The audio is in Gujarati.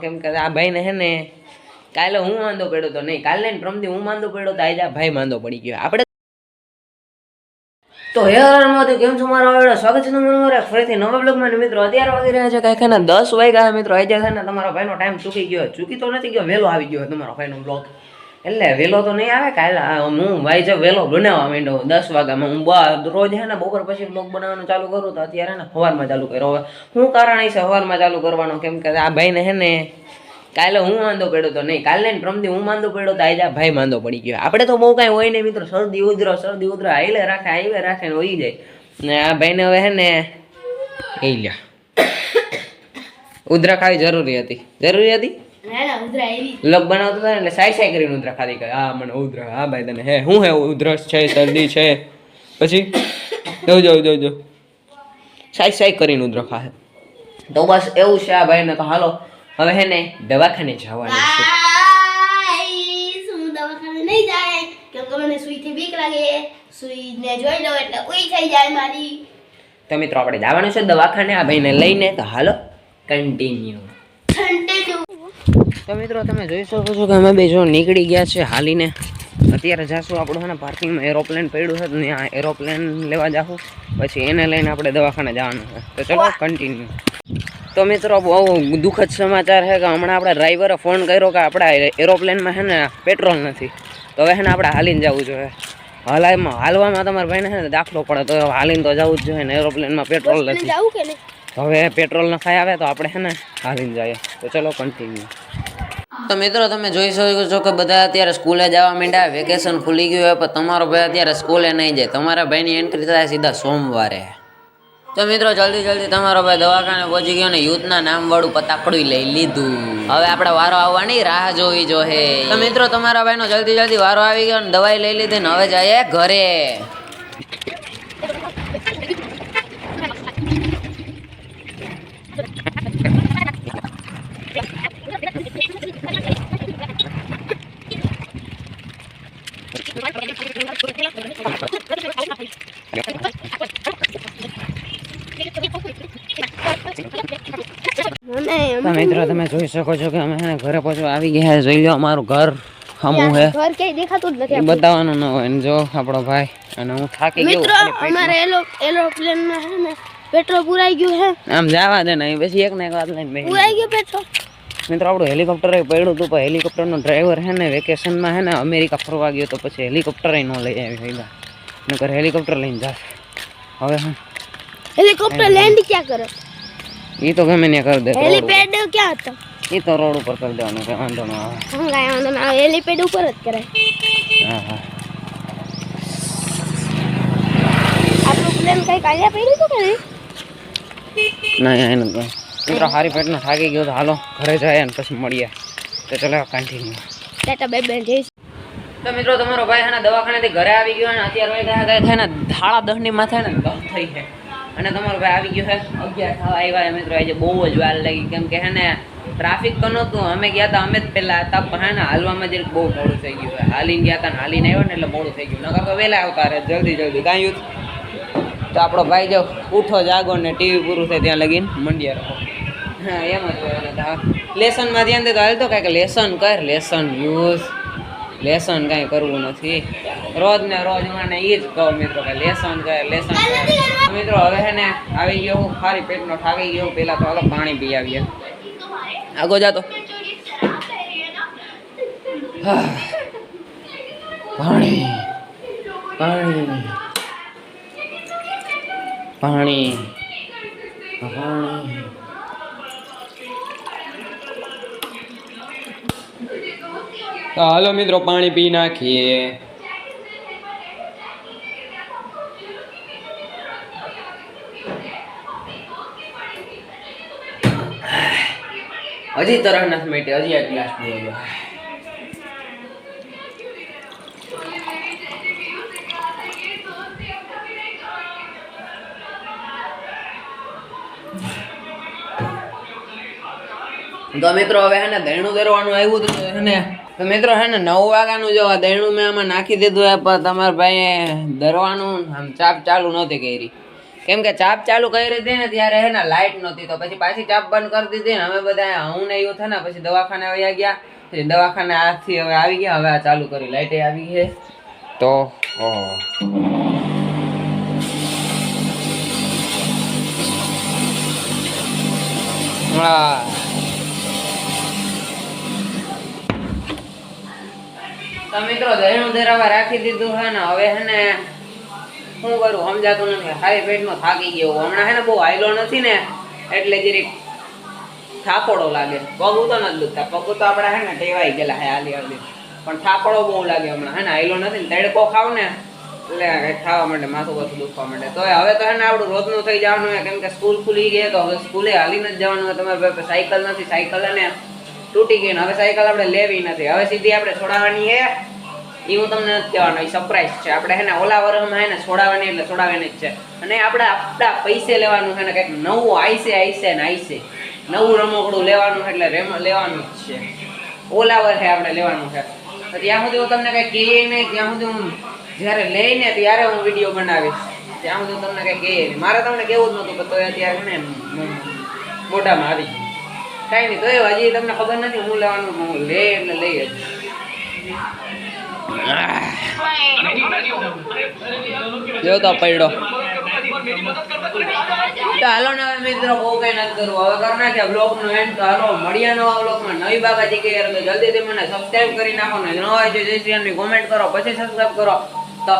કેમ કે આ ભાઈને હે ને, કાલે હું માંદો પડ્યો તો નહીં. કાલે ને હું માંદો પડ્યો તો આજે ભાઈ માંદો પડી ગયો. આપણે તો હે હરણમાંથી કેમ છો મારા આવડે સ્વાગત છે તમારું મારા ફરીથી નવા બ્લોગમાં મિત્રો, અત્યારે વાગી રહ્યા છે કાંઈક એના દસ વાગ્યા મિત્રો. આજે છે ને તમારા ભાઈનો ટાઈમ ચૂકી ગયો. ચૂકી તો નથી ગયો, વહેલો આવી ગયો તમારો ભાઈનો બ્લોગ એટલે વહેલો તો નહીં આવે કાલે હું, ભાઈ છે વહેલો બનાવવા માંડો દસ વાગ્યામાં હું રોજ હે ને બપોર પછી બ્લોગ બનાવવાનું ચાલુ કરું, તો અત્યારે ને સવારમાં ચાલુ કર્યો. હવે શું કારણ છે સવારમાં ચાલુ કરવાનું? કેમ કે આ ભાઈને હે ને કાલે હું માંદો પડ્યો તો નહીં. કાલે ને પ્રમથી હું માંદો પડ્યો તો આજે ભાઈ માંદો પડી ગયો. આપણે તો બહુ કાંઈ હોય નહીં મિત્રો. શરદી ઉધરો શરદી ઉધરો આઈલે રાખે આઈલે રાખે ને હોઈ જાય. ને આ ભાઈને હવે હે ને એ લ્યા. ઉધરા ખાવી જરૂરી હતી. જરૂરી હતી? લગ બનાવતો હતો ને એટલે સાઈ સાઈ કરીને ઉધરા ખાધી કે હા મને ઉધરા હા ભાઈ તને હે શું હે ઉધરસ છે શરદી છે. પછી જવું જો જો જો. સાઈ સાઈ કરીને ઉધરા ખાશે તો બસ એવું છે આ ભાઈને તો હાલો હવે હે ને દવાખાને જવાનું છે. તમે નહીં જાય કેમ મને સુઈથી બીક લાગે. સુઈને જોઈ લઉં એટલે ઉઈ થઈ જાય મારી. તો મિત્રો આપણે જવાનું છે દવાખાને આ ભાઈને લઈને તો હાલો કન્ટિન્યુ. તો મિત્રો તમે જોઈ શકો છો કે અમે બે જો નીકળી ગયા છે હાલીને. અત્યારે જાશું આપણું ને પાર્કિંગમાં એરોપ્લેન પડ્યું છે ત્યાં એરોપ્લેન લેવા જાશું. પછી એને લઈને આપણે દવાખાને જવાનું છે. તો ચલો કન્ટિન્યુ તો મિત્રો બહુ દુઃખદ સમાચાર છે કે હમણાં આપણે ડ્રાઈવરે ફોન કર્યો કે આપણા એરોપ્લેનમાં છે ને પેટ્રોલ નથી. તો હવે છે ને આપણે હાલીને જવું જોઈએ. હાલામાં હાલવામાં તમારા ભાઈને છે ને દાખલો પડે તો હાલીને તો જવું જ જોઈએ ને એરોપ્લેનમાં પેટ્રોલ નથી. હવે પેટ્રોલ ન ખાઈ આવે તો આપણે છે ને હાલીને જઈએ. તો ચલો કન્ટિન્યુ તો મિત્રો, તમે જોઈ શકો છો કે બધા અત્યારે સ્કૂલે જવા માંડ્યા, વેકેશન ખુલી ગયું હોય, પણ તમારો ભાઈ અત્યારે સ્કૂલે નહીં જાય. તમારા ભાઈની એન્ટ્રી થાય સીધા સોમવારે. તો મિત્રો, જલ્દી જલ્દી તમારો ભાઈ દવાખાને પહોંચી ગયો ને યુથના નામ વાળું પતાકડું લઈ લીધું. હવે આપણે વારો આવવાની રાહ જોવી જોહે. તો મિત્રો, તમારા ભાઈનો જલ્દી જલ્દી વારો આવી ગયો ને દવાઈ લઈ લીધી ને હવે જાય ઘરે. મિત્રો તમે જોઈ શકો છો કે અમે ઘરે પાછું આવી ગયા છે. જોઈ લો અમારું ઘર હમું હે ઘર ક્યાંય દેખાતું જ નથી બતાવવાનું ન હોય ને જો આપણો ભાઈ. અને હું થાકી ગયો મિત્રો અમારે એલો એરોપ્લેનમાં છે ને પેટ્રોલ પુરાઈ ગયું હે આમ જવા દે ને પછી એક ને એક વાત લઈને પુરાઈ ગયું પેટ્રોલ. મિત્રો આપણું હેલિકોપ્ટર પડ્યું હતું પણ હેલિકોપ્ટરનો ડ્રાઈવર છે ને વેકેશનમાં છે ને અમેરિકા ફરવા ગયો તો પછી હેલિકોપ્ટર ન લઈ આવી ભેગા નકર હેલિકોપ્ટર લઈને જશે. હવે હેલિકોપ્ટર લેન્ડ ક્યાં કરે? એ તો ગમે ને કરી દે. હેલિપેડ ક્યાં હતો? એ તો રોડ ઉપર કરી દેવાનું કે વાંધો ન આવે. હું કાંઈ વાંધો ના આવે. હેલિપેડ ઉપર જ કરાય. હા હા. આપણું પ્લેન કઈ કાલ્યા પડ્યું હતું કે નહીં? ના એનું તો મિત્રો હારી પેટનો થાકી ગયો તો હાલો ઘરે જાય અને પછી મળીએ. તો ચલો કન્ટિન્યુ ટાટા બાય બાય જઈશ. તો મિત્રો તમારો ભાઈ છે ને દવાખાનેથી ઘરે આવી ગયો અને અત્યારે વાગ્યા ગયા થાય ને ધાળા દહની માથે ને દહ થઈ છે. અને તમારો ભાઈ આવી ગયો છે અગિયાર થવા આવ્યા મિત્રો આજે બહુ જ વાર લાગી. કેમ કે હે ને ટ્રાફિક તો નહોતું અમે ગયા હતા અમે જ પહેલા હતા પણ હે ને હાલવામાં જરીક બહુ મોડું થઈ ગયું હાલીને ગયા હતા ને હાલીને આવ્યો ને એટલે મોડું થઈ ગયું. નકર તો વહેલા આવતા રહે જલ્દી જલ્દી. કાંઈ તો આપણો ભાઈ જો ઉઠો જાગો ને ટીવી પૂરું થાય ત્યાં લગીને મંડ્યા રહો. હા, એમ જ હોય ને લેસનમાં ધ્યાન દે તો હાલ તો કાંઈક લેસન કર લેસન યુઝ લેસન કાંઈ કરવું નથી. રોજ ને રોજ મને એ જ કહું મિત્રો કે લેસન કર લેસન મિત્રો હવે હે ને આવી ગયો હું ખારી પેટનો થાકી ગયો પહેલાં તો હાલો પાણી પી આવીએ. આગો જાતો. પાણી પાણી. પાણી. પાણી તો હાલો મિત્રો, પાણી પી નાખીએ. હજી તરફ નથી મેટી હજી એક ગ્લાસ જો તો મિત્રો, હવે હે ને દહીણું દેરવાનું આવ્યું હતું હે ને તો મિત્રો હે ને, નવ વાગ્યાનું જો દહીણું મેં આમાં નાખી દીધું પણ તમારા ભાઈએ દરવાનું આમ ચાપ ચાલુ નહોતી કરી. કેમ કે ચાપ ચાલુ કરી હતી ને, ત્યારે હે ને લાઇટ નહોતી, તો પછી પાછી ચાપ બંધ કરી દીધી ને, અમે બધા હું ને એવું થાય ને, પછી દવાખાને વયા ગયા, પછી દવાખાને આજથી હવે આવી ગયા, હવે આ ચાલુ કરી લાઇટે આવી છે તો. હા. તો મિત્રો દહીણું ધરાવા રાખી દીધું છે ને, હવે હે ને શું કરું, સમજાતું નથી. હારી પેટમાં થાકી ગયો હમણાં હે ને બહુ હાયલો નથી ને, એટલે જરીક થાપડો લાગે. પગ તો નથી દુખતા. પગ તો આપણા હે ને ટેવાઈ ગયેલા હે હાલી હાલી. પણ થાપડો બહુ લાગે હમણાં. હે ને હાયલો નથી ને, તડકો ખાવ ને, એટલે ખાવા માંડે માથું બધું દુખવા માંડે. તો હવે તો હે ને આપણું રોજનું થઈ જવાનું હોય કેમ કે સ્કૂલ ખુલી ગઈ તો હવે સ્કૂલે હાલીને જ જવાનું હોય તમારે સાયકલ નથી, સાયકલ ને તૂટી ગઈ હવે સાયકલ આપણે લેવી નથી. હવે સીધી આપણે છોડાવવાની છે. એ હું તમને નથી કહેવાનો એ સરપ્રાઈઝ છે. આપણે હે ને, ઓલા વર્ષમાં હે ને છોડાવવાની એટલે છોડાવવાની જ છે. અને આપણે આપણા પૈસે લેવાનું છે ને કંઈક નવું આઈસે આઈસે ને આઈસે. નવું રમકડું લેવાનું એટલે રેમ, લેવાનું જ છે. ઓલા વર્ષે આપણે લેવાનું છે. ત્યાં સુધી હું તમને કંઈ કહીએ નહીં, ત્યાં સુધી હું જ્યારે લઈને ત્યારે હું વીડિયો બનાવીશ. ત્યાં સુધી તમને કંઈ કહીએ મારે તમને કેવું જ નહોતું કે તો અત્યારે ને, મોઢામાં આવી ગયું. કાંઈ નહીં તો એ હજી તમને ખબર નથી હું લેવાનું હું લે એટલે લઈ જ. જો તો પડ્યો. તો હાલો ને હવે મિત્રો બહુ કંઈ નથી કરવું. હવે કરી નાખ્યા બ્લોગ નો એન્ડ તો હાલો મળ્યા નવા બ્લોગમાં. નવી બાબા કે યાર તો જલ્દીથી મને સબસ્ક્રાઇબ કરી નાખો ને. ન હોય જો જય શ્રી કોમેન્ટ કરો પછી સબસ્ક્રાઇબ કરો. તો